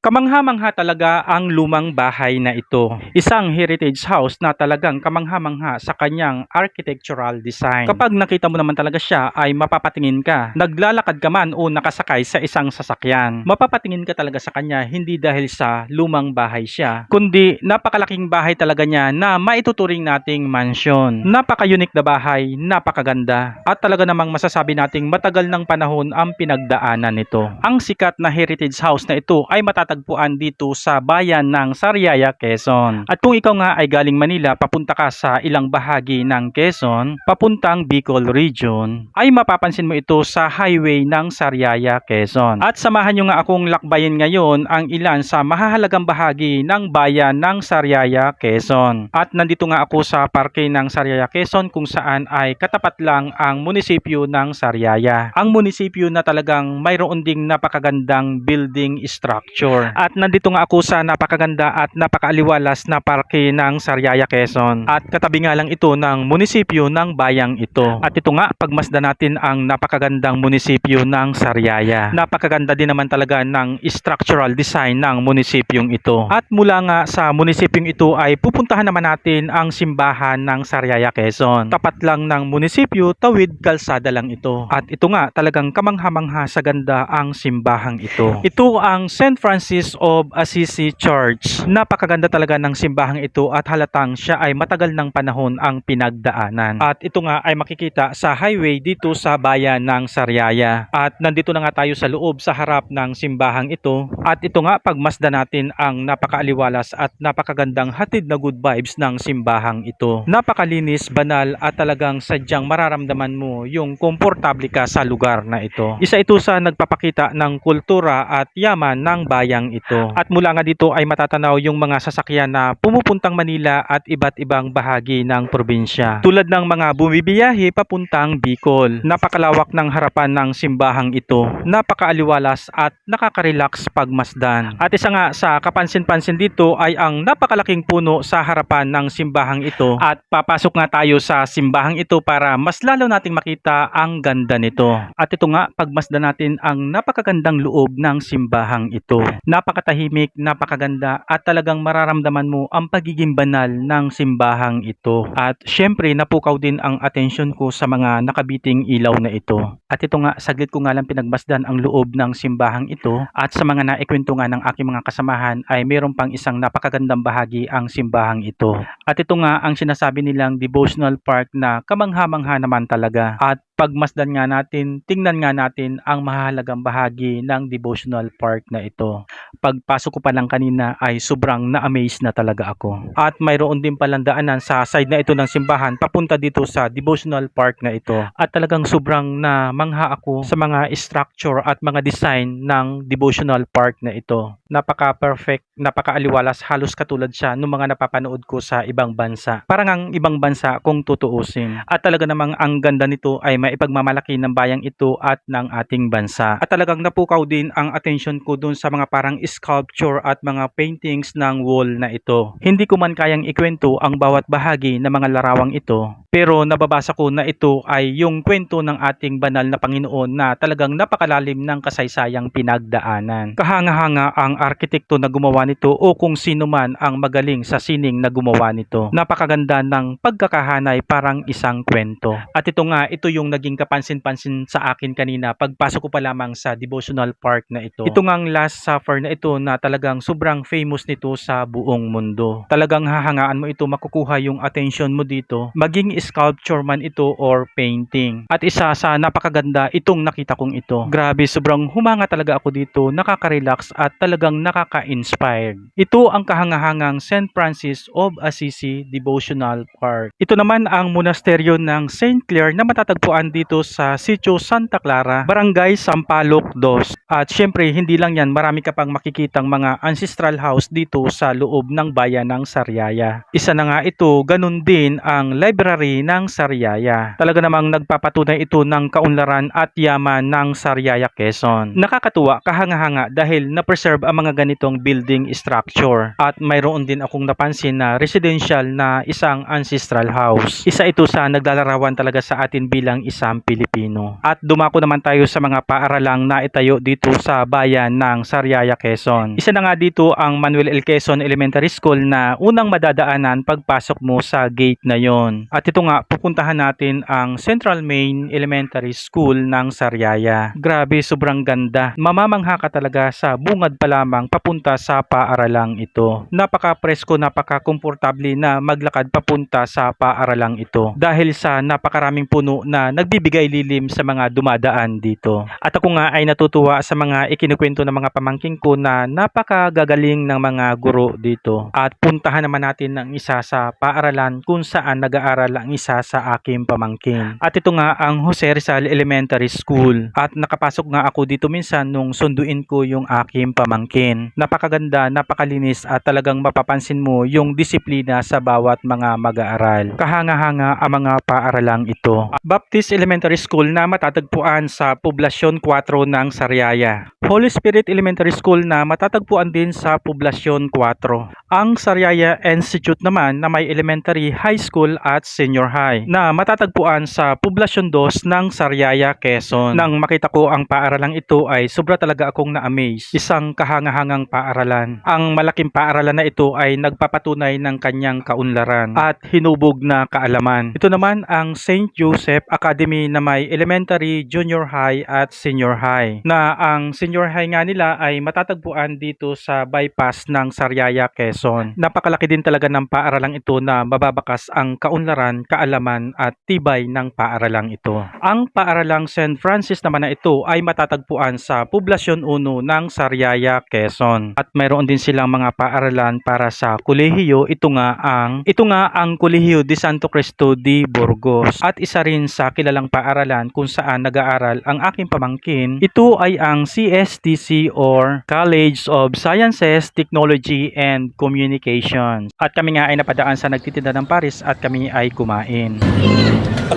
Kamangha-mangha talaga ang lumang bahay na ito. Isang heritage house na talagang kamangha-mangha sa kanyang architectural design. Kapag nakita mo naman talaga siya ay mapapatingin ka. Naglalakad ka man o nakasakay sa isang sasakyan. Mapapatingin ka talaga sa kanya hindi dahil sa lumang bahay siya, kundi napakalaking bahay talaga niya na maituturing nating mansion. Napaka-unique na bahay, napakaganda at talaga namang masasabi nating matagal ng panahon ang pinagdaanan nito. Ang sikat na heritage house na ito ay matatagpuan dito sa bayan ng Sariaya, Quezon. At kung ikaw nga ay galing Manila, papunta ka sa ilang bahagi ng Quezon, papuntang Bicol Region, ay mapapansin mo ito sa highway ng Sariaya, Quezon. At samahan nyo nga akong lakbayin ngayon ang ilan sa mahahalagang bahagi ng bayan ng Sariaya, Quezon. At nandito nga ako sa parke ng Sariaya, Quezon kung saan ay katapat lang ang munisipyo ng Sariaya. Ang munisipyo na talagang mayroon ding napakagandang building structure. At nandito nga ako sa napakaganda at napakaaliwalas na parke ng Sariaya, Quezon. At katabi nga lang ito ng munisipyo ng bayang ito. At ito nga, pagmasda natin ang napakagandang munisipyo ng Sariaya. Napakaganda din naman talaga ng structural design ng munisipyong ito. At mula nga sa munisipyong ito ay pupuntahan naman natin ang simbahan ng Sariaya, Quezon. Tapat lang ng munisipyo, tawid kalsada lang ito. At ito nga, talagang kamangha-mangha sa ganda ang simbahang ito. Ito ang St. Francis of Assisi Church. Napakaganda talaga ng simbahang ito at halatang siya ay matagal ng panahon ang pinagdaanan. At ito nga ay makikita sa highway dito sa bayan ng Sariaya. At nandito na nga tayo sa loob sa harap ng simbahang ito. At ito nga pagmasda natin ang napakaaliwalas at napakagandang hatid na good vibes ng simbahang ito. Napakalinis, banal at talagang sadyang mararamdaman mo yung komportable ka sa lugar na ito. Isa ito sa nagpapakita ng kultura at yaman ng bayang ito. At mula nga dito ay matatanaw yung mga sasakyan na pumupuntang Manila at iba't ibang bahagi ng probinsya. Tulad ng mga bumibiyahe papuntang Bicol. Napakalawak ng harapan ng simbahang ito. Napakaaliwalas at nakaka-relax pagmasdan. At isa nga sa kapansin-pansin dito ay ang napakalaking puno sa harapan ng simbahang ito. At papasok nga tayo sa simbahang ito para mas lalo nating makita ang ganda nito. At ito nga, pagmasdan natin ang napakagandang loob ng simbahang ito. Napakatahimik, napakaganda at talagang mararamdaman mo ang pagiging banal ng simbahang ito. At syempre, napukaw din ang atensyon ko sa mga nakabiting ilaw na ito. At ito nga, saglit ko nga lang pinagmasdan ang loob ng simbahang ito at sa mga naikwento nga ng aking mga kasamahan ay mayroon pang isang napakagandang bahagi ang simbahang ito. At ito nga ang sinasabi nilang devotional park na kamangha-mangha naman talaga. At pagmasdan nga natin, tingnan nga natin ang mahalagang bahagi ng devotional park na ito. Pagpasok ko pa lang kanina ay sobrang na-amaze na talaga ako. At mayroon din palang daanan sa side na ito ng simbahan papunta dito sa devotional park na ito. At talagang sobrang na mangha ako sa mga structure at mga design ng devotional park na ito. Napaka-perfect, napaka-aliwalas, halos katulad siya ng mga napapanood ko sa ibang bansa. Parang ang ibang bansa kung tutuusin. At talaga namang ang ganda nito ay maipagmamalaki ng bayang ito at ng ating bansa. At talagang napukaw din ang attention ko dun sa mga parang sculpture at mga paintings ng wall na ito. Hindi ko man kayang ikwento ang bawat bahagi ng mga larawang ito, pero nababasa ko na ito ay yung kwento ng ating banal na Panginoon na talagang napakalalim ng kasaysayang pinagdaanan. Kahanga-hanga ang arkitekto na gumawa nito o kung sino man ang magaling sa sining na gumawa nito. Napakaganda ng pagkakahanay parang isang kwento. At ito nga, ito yung naging kapansin-pansin sa akin kanina pagpasok ko pa lamang sa devotional park na ito. Ito nga ang Last Supper na ito na talagang sobrang famous nito sa buong mundo. Talagang hahangaan mo ito, makukuha yung attention mo dito, maging sculpture man ito or painting. At isa sa napakaganda itong nakita kong ito. Grabe, sobrang humanga talaga ako dito, nakaka-relax at talagang nakaka-inspired. Ito ang kahangahangang St. Francis of Assisi Devotional Park. Ito naman ang monasteryo ng St. Clair na matatagpuan dito sa Sitio Santa Clara, Barangay Sampaloc 2. At syempre, hindi lang yan, marami ka pang makikitang mga ancestral house dito sa loob ng bayan ng Sariaya. Isa na nga ito, ganun din ang library ng Sariaya. Talaga namang nagpapatunay ito ng kaunlaran at yaman ng Sariaya, Quezon. Nakakatuwa, kahanga-hanga dahil na-preserve ang mga ganitong building structure. At mayroon din akong napansin na residential na isang ancestral house. Isa ito sa naglalarawan talaga sa atin bilang isang Pilipino. At dumako naman tayo sa mga paaralang na itayo dito sa bayan ng Sariaya, Quezon. Isa na nga dito ang Manuel L. Quezon Elementary School na unang madadaanan pagpasok mo sa gate na yon. At ito nga, pupuntahan natin ang Central Main Elementary School ng Sariaya. Grabe, sobrang ganda. Mamamangha ka talaga sa bungad pa lamang papunta sa paaralang ito. Napaka-presko, napaka-komportable na maglakad papunta sa paaralang ito. Dahil sa napakaraming puno na nagbibigay lilim sa mga dumadaan dito. At ako nga ay natutuwa sa mga ikinukwento ng mga pamangking ko na napakagagaling ng mga guro dito. At puntahan naman natin ang isa sa paaralan kung saan nag-aaral ang isa sa aking pamangkin. At ito nga ang Jose Rizal Elementary School. At nakapasok nga ako dito minsan nung sunduin ko yung aking pamangkin. Napakaganda, napakalinis at talagang mapapansin mo yung disiplina sa bawat mga mag-aaral. Kahanga-hanga ang mga paaralang ito. Baptist Elementary School na matatagpuan sa Poblasyon 4 ng Sariaya. Holy Spirit Elementary School na matatagpuan din sa Poblasyon 4. Ang Sariaya Institute naman na may elementary, high school at senior high na matatagpuan sa Poblasyon 2 ng Sariaya, Quezon. Nang makita ko ang paaralang ito ay sobra talaga akong na-amaze. Isang kahangahangang paaralan. Ang malaking paaralan na ito ay nagpapatunay ng kanyang kaunlaran at hinubog na kaalaman. Ito naman ang St. Joseph Academy na may elementary, junior high at senior high. Na ang senior high nga nila ay matatagpuan dito sa bypass ng Sariaya, Quezon. Napakalaki din talaga ng paaralang ito na mababakas ang kaunlaran, kaalaman at tibay ng paaralang ito. Ang paaralang St. Francis naman na ito ay matatagpuan sa Poblasyon 1 ng Sariaya, Quezon. At mayroon din silang mga paaralan para sa kolehiyo. Ito nga ang ito nga ang Kolehiyo de Santo Cristo de Burgos. At isa rin sa kilalang paaralan kung saan nag-aaral ang aking pamangkin. Ito ay ang CSTC or College of Sciences, Technology and Communications. At kami nga ay napadaan sa nagtitinda ng Paris at kami ay kumain.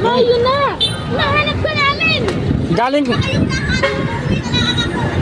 Ma, yun na! Nahanap ka namin! Galing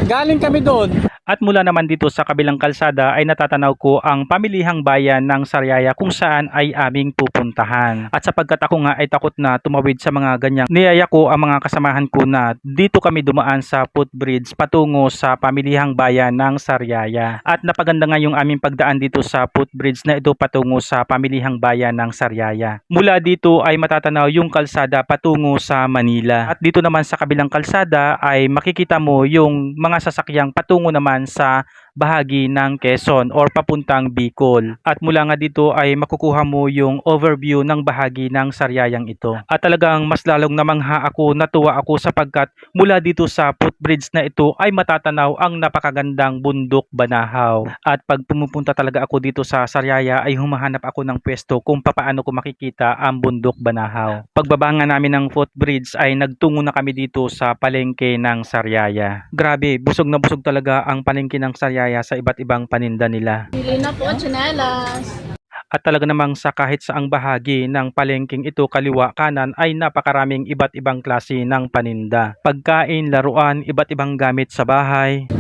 Galing kami doon. At mula naman dito sa kabilang kalsada ay natatanaw ko ang pamilihang bayan ng Sariaya kung saan ay aming pupuntahan. At sapagkat ako nga ay takot na tumawid sa mga ganyang, niyaya ko ang mga kasamahan ko na dito kami dumaan sa footbridge patungo sa pamilihang bayan ng Sariaya. At napaganda nga yung aming pagdaan dito sa footbridge na ito patungo sa pamilihang bayan ng Sariaya. Mula dito ay matatanaw yung kalsada patungo sa Manila. At dito naman sa kabilang kalsada ay makikita mo yung mga sasakyang patungo naman sa bahagi ng Quezon or papuntang Bicol. At mula nga dito ay makukuha mo yung overview ng bahagi ng Sariayang ito. At talagang mas lalong namangha ako, natuwa ako sapagkat mula dito sa footbridge na ito ay matatanaw ang napakagandang bundok Banahaw. At pag pumupunta talaga ako dito sa Sariaya ay humahanap ako ng pwesto kung papaano ko makikita ang bundok Banahaw. Pagbaba nga namin ng footbridge ay nagtungo na kami dito sa palengke ng Sariaya. Grabe, busog na busog talaga ang palengke ng Sariaya sa iba't ibang paninda nila. Bili na po, tsinelas. At talaga namang sa kahit saang bahagi ng palengking ito kaliwa kanan ay napakaraming iba't ibang klase ng paninda. Pagkain, laruan, iba't ibang gamit sa bahay,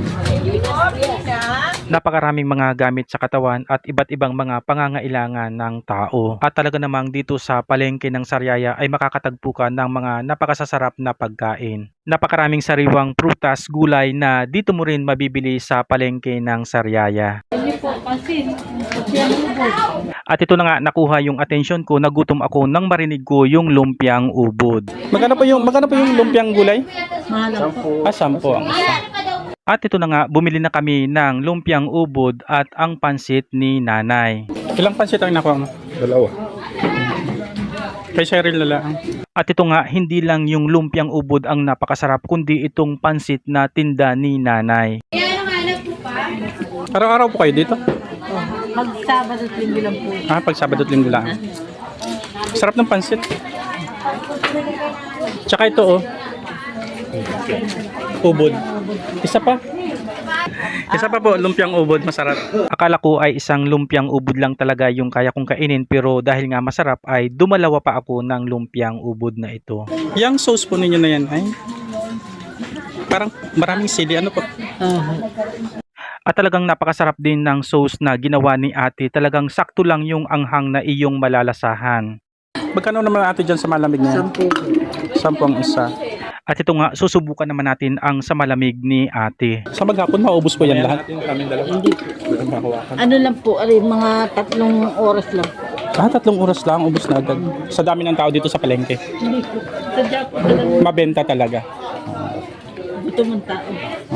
napakaraming mga gamit sa katawan at iba't ibang mga pangangailangan ng tao. At talaga namang dito sa palengke ng Sariaya ay makakatagpo ka ng mga napakasasarap na pagkain. Napakaraming sariwang prutas, gulay na dito mo rin mabibili sa palengke ng Sariaya. At ito na nga nakuha yung atensyon ko, nagutom ako nang marinig ko yung lumpiang ubod. Magkano po yung magkano po yung lumpiang gulay? Ah, sampo ang isa. At ito na nga, bumili na kami ng lumpiang ubod at ang pansit ni nanay. Ilang pansit ang nakuha mo? Dalawa. Kay Cheryl na lang. At ito nga, hindi lang yung lumpiang ubod ang napakasarap, kundi itong pansit na tinda ni nanay. Araw-araw po kayo dito? Pag Sabado at Linggo lang po. Ah, pag Sabado at Linggo lang. Sarap ng pansit. Tsaka ito oh. Ubod. Isa pa. Isa pa po, lumpiang ubod, masarap. Akala ko ay isang lumpiang ubod lang talaga yung kaya kong kainin pero dahil nga masarap ay dumalawa pa ako ng lumpiang ubod na ito. Yang sauce po ninyo na yan ay parang maraming sili. Ano po? At talagang napakasarap din ng sauce na ginawa ni ate. Talagang sakto lang yung anghang na iyong malalasahan. Magkano naman ate dyan sa malamig na yan? Sampu. Sampu ang isa. At ito nga, susubukan naman natin ang sa malamig ni ate. Sa maghapon, maubos po yan lahat. Hindi. Ano lang po, ari, mga tatlong oras lang. Ah, tatlong oras lang, ubos na agad. Sa dami ng tao dito sa palengke. Hindi po. Sadya po talagang Mabenta talaga. Gutom ang tao.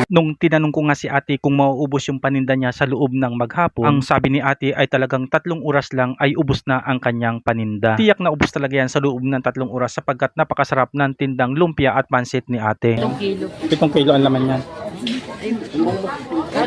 Nung tinanong ko nga si ate kung mauubos yung paninda niya sa loob ng maghapon, ang sabi ni ate ay talagang tatlong oras lang ay ubos na ang kanyang paninda. Tiyak na ubos talaga yan sa loob ng tatlong oras sapagkat napakasarap ng tindang lumpia at pansit ni ate. Itong kilo. Pitong kilo ang laman yan. Ay,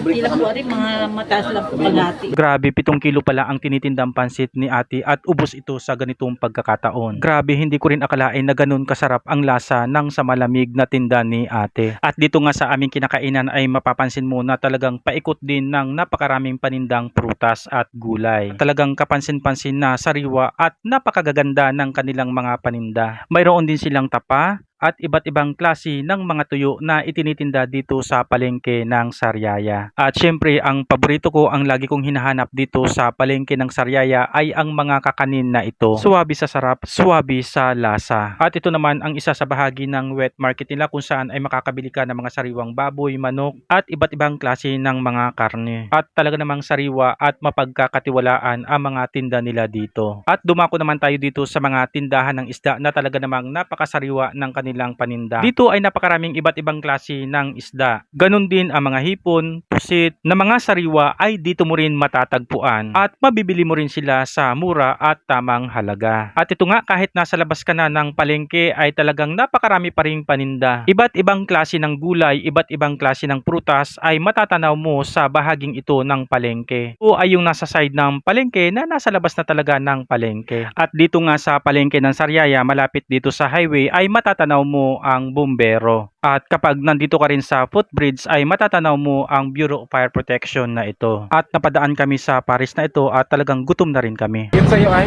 lang po, ari, mga mataas lang po kalati. Grabe, pitong kilo pala ang tinitindang pansit ni ate at ubos ito sa ganitong pagkakataon. Grabe, hindi ko rin akalain na ganun kasarap ang lasa ng sa malamig na tinda ni ate. At dito nga sa aming kinakainan ay mapapansin mo na talagang paikot din ng napakaraming panindang prutas at gulay. Talagang kapansin-pansin na sariwa at napakagaganda ng kanilang mga paninda. Mayroon din silang tapa, at iba't ibang klase ng mga tuyo na itinitinda dito sa palengke ng Sariaya. At syempre, ang paborito ko, ang lagi kong hinahanap dito sa palengke ng Sariaya ay ang mga kakanin na ito. Suwabi sa sarap, suwabi sa lasa. At ito naman ang isa sa bahagi ng wet market nila kung saan ay makakabili ka ng mga sariwang baboy, manok at iba't ibang klase ng mga karne. At talaga namang sariwa at mapagkakatiwalaan ang mga tinda nila dito. At dumako naman tayo dito sa mga tindahan ng isda na talaga namang napakasariwa ng kanilang paninda. Dito ay napakaraming iba't ibang klase ng isda. Ganon din ang mga hipon, pusit, na mga sariwa ay dito mo rin matatagpuan at mabibili mo rin sila sa mura at tamang halaga. At ito nga kahit nasa labas ka na ng palengke ay talagang napakarami pa ring paninda. Iba't ibang klase ng gulay, iba't ibang klase ng prutas ay matatanaw mo sa bahaging ito ng palengke. O ay yung nasa side ng palengke na nasa labas na talaga ng palengke. At dito nga sa palengke ng Sariaya, malapit dito sa highway ay matatanaw mo ang bumbero. At kapag nandito ka rin sa footbridge ay matatanaw mo ang Bureau of Fire Protection na ito. At napadaan kami sa Paris na ito at talagang gutom na rin kami. Yun sa'yo ay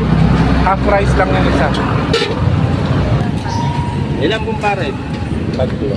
half price lang yung isa. Ilan pong pare? Tatlo.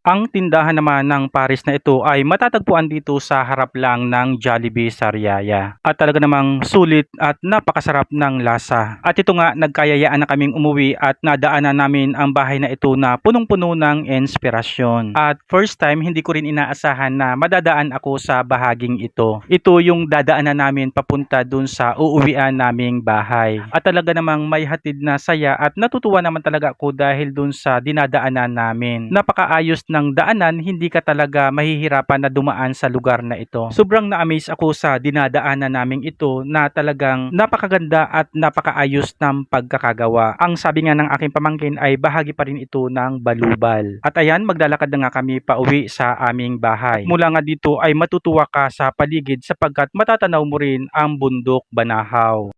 Ang tindahan naman ng Paris na ito ay matatagpuan dito sa harap lang ng Jollibee Sariaya. At talaga namang sulit at napakasarap ng lasa. At ito nga, nagkayayaan na kaming umuwi at nadaanan namin ang bahay na ito na punong-puno ng inspirasyon. At first time, hindi ko rin inaasahan na madadaan ako sa bahaging ito. Ito yung dadaanan namin papunta dun sa uuwian naming bahay. At talaga namang may hatid na saya at natutuwa naman talaga ako dahil dun sa dinadaanan namin. Napakaayos ng daanan, hindi ka talaga mahihirapan na dumaan sa lugar na ito. Sobrang na-amaze ako sa dinadaanan naming ito na talagang napakaganda at napakaayos ng pagkakagawa. Ang sabi nga ng aking pamangkin ay bahagi pa rin ito ng balubal. At ayan, maglalakad na nga kami pa uwi sa aming bahay. Mula nga dito ay matutuwa ka sa paligid sapagkat matatanaw mo rin ang bundok Banahaw.